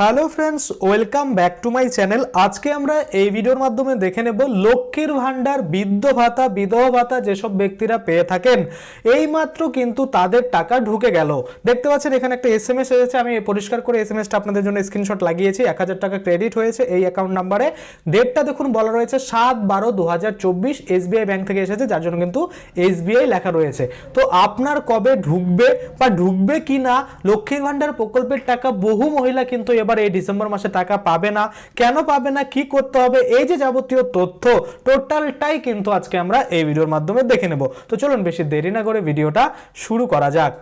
Hello friends, welcome back to my channel. আজকে আমরা এই ভিডিওর মাধ্যমে দেখে নেব লক্ষ্মীর ভাণ্ডার, বৃদ্ধ ভাতা, বিধবা ভাতা যেসব ব্যক্তিরা পেয়ে থাকেন এইমাত্র কিন্তু তাদের টাকা ঢুকে গেল। দেখতে পাচ্ছেন, এখানে একটা এস এম এস এসেছে। আমি পরিষ্কার করে এস এম এসটা আপনাদের জন্য স্ক্রিনশট লাগিয়েছি। এক হাজার টাকা ক্রেডিট হয়েছে এই অ্যাকাউন্ট নাম্বারে ডেটটা দেখুন, বলা রয়েছে সাত বারো দু হাজার চব্বিশ এসবিআই ব্যাংক থেকে এসেছে, যার জন্য কিন্তু এসবিআই লেখা রয়েছে। তো আপনার কবে ঢুকবে বা ঢুকবে কি না লক্ষ্মীর ভাণ্ডার প্রকল্পের টাকা বহু মহিলা কিন্তু এবার এই ডিসেম্বর মাসে টাকা পাবে না, কেন পাবে না, কি করতে হবে, এই যে যাবতীয় তথ্য টোটালটাই কিন্তু আজকে আমরা এই ভিডিওর মাধ্যমে দেখে নেব। তো চলুন বেশি দেরি না করে ভিডিওটা শুরু করা যাক।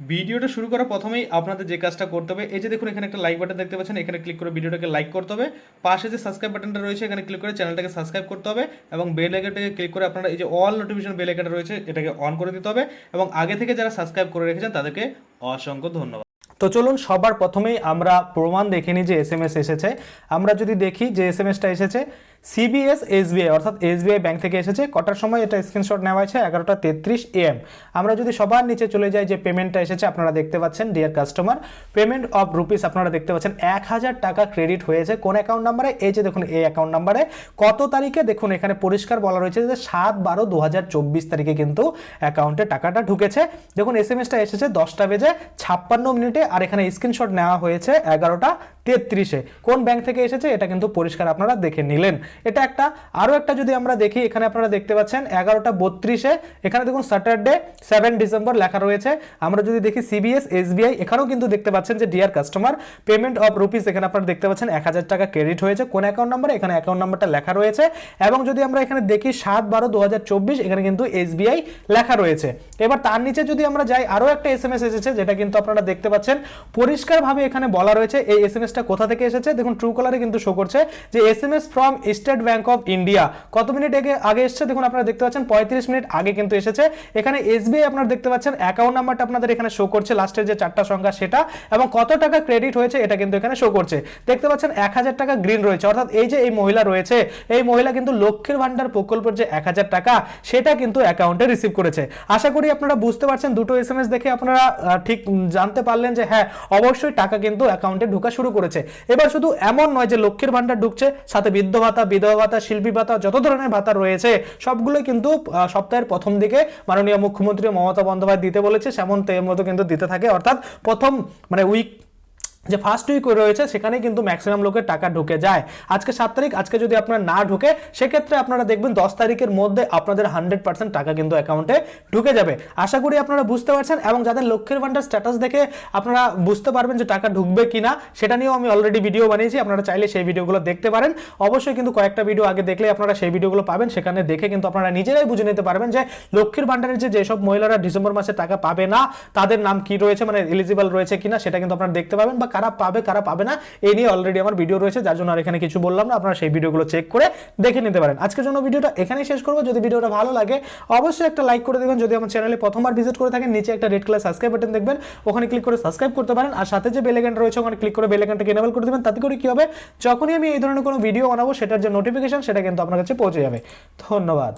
ভিডিওটা শুরু করার প্রথমেই আপনাদের যে কাজটা করতে হবে, এই যে দেখুন এখানে একটা লাইক বাটন দেখতে পাচ্ছেন, এখানে ক্লিক করে ভিডিওটাকে লাইক করতে হবে। পাশে যে সাবস্ক্রাইব বাটনটা রয়েছে, এখানে ক্লিক করে চ্যানেলটাকে সাবস্ক্রাইব করতে হবে এবং বেল আইকনটাকে ক্লিক করে আপনারা এই যে অল নোটিফিকেশন বেল আইকনটা রয়েছে, এটাকে অন করে দিতে হবে। এবং আগে থেকে যারা সাবস্ক্রাইব করে রেখেছেন, তাদেরকে অসংখ্য ধন্যবাদ। তো চলুন সবার প্রথমেই আমরা প্রমাণ দেখে নিই যে এস এম এস এসেছে। আমরা যদি দেখি যে এস এম এসটা এসেছে সিবিএস এসবিআই অর্থাৎ এসবিআই ব্যাংক থেকে এসেছে। কটার সময় এটা স্ক্রিনশট নেওয়া হয়েছে? এগারোটা তেত্রিশ এম আমরা যদি সবার নিচে চলে যাই, যে পেমেন্টটা এসেছে, আপনারা দেখতে পাচ্ছেন dear customer payment of rupees আপনারা দেখতে পাচ্ছেন, এক হাজার টাকা ক্রেডিট হয়েছে। কোন অ্যাকাউন্ট নাম্বারে এই যে দেখুন, এই অ্যাকাউন্ট নাম্বারে কত তারিখে? দেখুন, এখানে পরিষ্কার বলা রয়েছে যে সাত বারো দু তারিখে কিন্তু অ্যাকাউন্টে টাকাটা ঢুকেছে। দেখুন এস এম এসটা এসেছে দশটা বেজে ছাপ্পান্ন মিনিটে। আর এখানে স্ক্রিনশট নেওয়া হয়েছে এগারোটা তেত্রিশে। কোন ব্যাংক থেকে এসেছে এটা কিন্তু পরিষ্কার আপনারা দেখে নিলেন। এটা একটা, আরও একটা যদি আমরা দেখি, এখানে আপনারা দেখতে পাচ্ছেন এগারোটা বত্রিশে। এখানে দেখুন স্যাটারডে সেভেন ডিসেম্বর লেখা রয়েছে। আমরা যদি দেখি সিবিএস এসবিআই এখানেও কিন্তু দেখতে পাচ্ছেন যে dear customer payment of rupees এখানে আপনারা দেখতে পাচ্ছেন এক হাজার টাকা ক্রেডিট হয়েছে। কোন অ্যাকাউন্ট নাম্বার এখানে অ্যাকাউন্ট নাম্বারটা লেখা রয়েছে। এবং যদি আমরা এখানে দেখি সাত বারো দু এখানে কিন্তু এসবিআই লেখা রয়েছে। এবার তার নিচে যদি আমরা যাই, আরও একটা এস এম এস এসেছে, যেটা কিন্তু আপনারা দেখতে পাচ্ছেন। পরিষ্কারভাবে এখানে বলা রয়েছে, এই এস এম এসটা কোথা থেকে এসেছে? দেখুন ট্রু কলারে কিন্তু শো করছে যে S M S from State Bank of India কত মিনিট আগে আগে এসেছে? দেখুন, আপনারা দেখতে পাচ্ছেন, পঁয়ত্রিশ মিনিট আগে কিন্তু এসেছে। এখানে এসবিআই আপনারা দেখতে পাচ্ছেন অ্যাকাউন্ট নাম্বারটা আপনাদের এখানে শো করছে লাস্টের যে চারটা সংখ্যা সেটা, এবং কত টাকা ক্রেডিট হয়েছে এটা কিন্তু এখানে শো করছে। দেখতে পাচ্ছেন, এক হাজার টাকা গ্রিন রয়েছে। অর্থাৎ এই যে এই মহিলা রয়েছে, এই মহিলা কিন্তু লক্ষ্মীর ভান্ডার প্রকল্পের যে এক হাজার টাকা, সেটা কিন্তু অ্যাকাউন্টে রিসিভ করেছে। আশা করি আপনারা বুঝতে পারছেন, দুটো এস দেখে আপনারা ঠিক জানতে পারলেন যে হ্যাঁ অবশ্যই টাকা কিন্তু অ্যাকাউন্টে ঢোকা শুরু করেছে। এবার শুধু এমন নয় যে লক্ষ্মীর ভান্ডার ঢুকছে, সাথে বৃদ্ধ ভাতা, বিধবা ভাতা, শিল্পী ভাতা, যত ধরনের ভাতা রয়েছে, সবগুলোই কিন্তু সপ্তাহের প্রথম দিকে মাননীয় মুখ্যমন্ত্রী মমতা বন্দ্যোপাধ্যায় দিতে বলেছে, সেমন তের মতো কিন্তু দিতে থাকে। অর্থাৎ প্রথম মানে উইক যে ফার্স্ট উইক রয়েছে সেখানে কিন্তু ম্যাক্সিমাম লোকের টাকা ঢুকে যায়। আজকে সাত তারিখ, আজকে যদি আপনার না ঢুকে, সেক্ষেত্রে আপনারা দেখবেন দশ তারিখের মধ্যে আপনাদের হান্ড্রেড পার্সেন্ট টাকা কিন্তু অ্যাকাউন্টে ঢুকে যাবে। আশা করি আপনারা বুঝতে পারছেন এবং যাদের লক্ষ্যের ভান্ডার স্ট্যাটাস দেখে আপনারা বুঝতে পারবেন যে টাকা ঢুকবে কিনা, সেটা নিয়েও আমি অলরেডি ভিডিও বানিয়েছি, আপনারা চাইলে সেই ভিডিওগুলো দেখতে পারেন। অবশ্যই কিন্তু কয়েকটা ভিডিও আগে দেখলে আপনারা সেই ভিডিওগুলো পাবেন, সেখানে দেখে কিন্তু আপনারা নিজেরাই বুঝে নিতে পারবেন যে লক্ষ্মীর ভান্ডারের যে যেসব মহিলারা ডিসেম্বর মাসে টাকা পাবে না, তাদের নাম কি রয়েছে মানে এলিজিবল রয়েছে কিনা, সেটা কিন্তু আপনারা দেখতে পাবেন বা কারা পাবে কারা পাবে না, এই নিয়ে অলরেডি আমার ভিডিও রয়েছে, যার জন্য আর এখানে কিছু বললাম না, আপনারা সেই ভিডিওগুলো চেক করে দেখে নিতে পারেন। আজকের জন্য ভিডিওটা এখানেই শেষ করব। যদি ভিডিওটা ভালো লাগে, অবশ্যই একটা লাইক করে দেবেন। যদি আমার চ্যানেলে প্রথমবার ভিজিট করে থাকেন, নিচে একটা রেড কালার সাবস্ক্রাইব বাটন দেখবেন, ওখানে ক্লিক করে সাবস্ক্রাইব করতে পারেন, আর সাথে যে বেল রয়েছে, ওখানে ক্লিক করে বেল আইকনটাকে এনেবল করে দেবেন। তাতে করে কি হবে? যখনই আমি এই ধরনের কোনো ভিডিও বানাবো, সেটার যে নোটিফিকেশন সেটা কিন্তু আপনার কাছে পৌঁছে যাবে। ধন্যবাদ।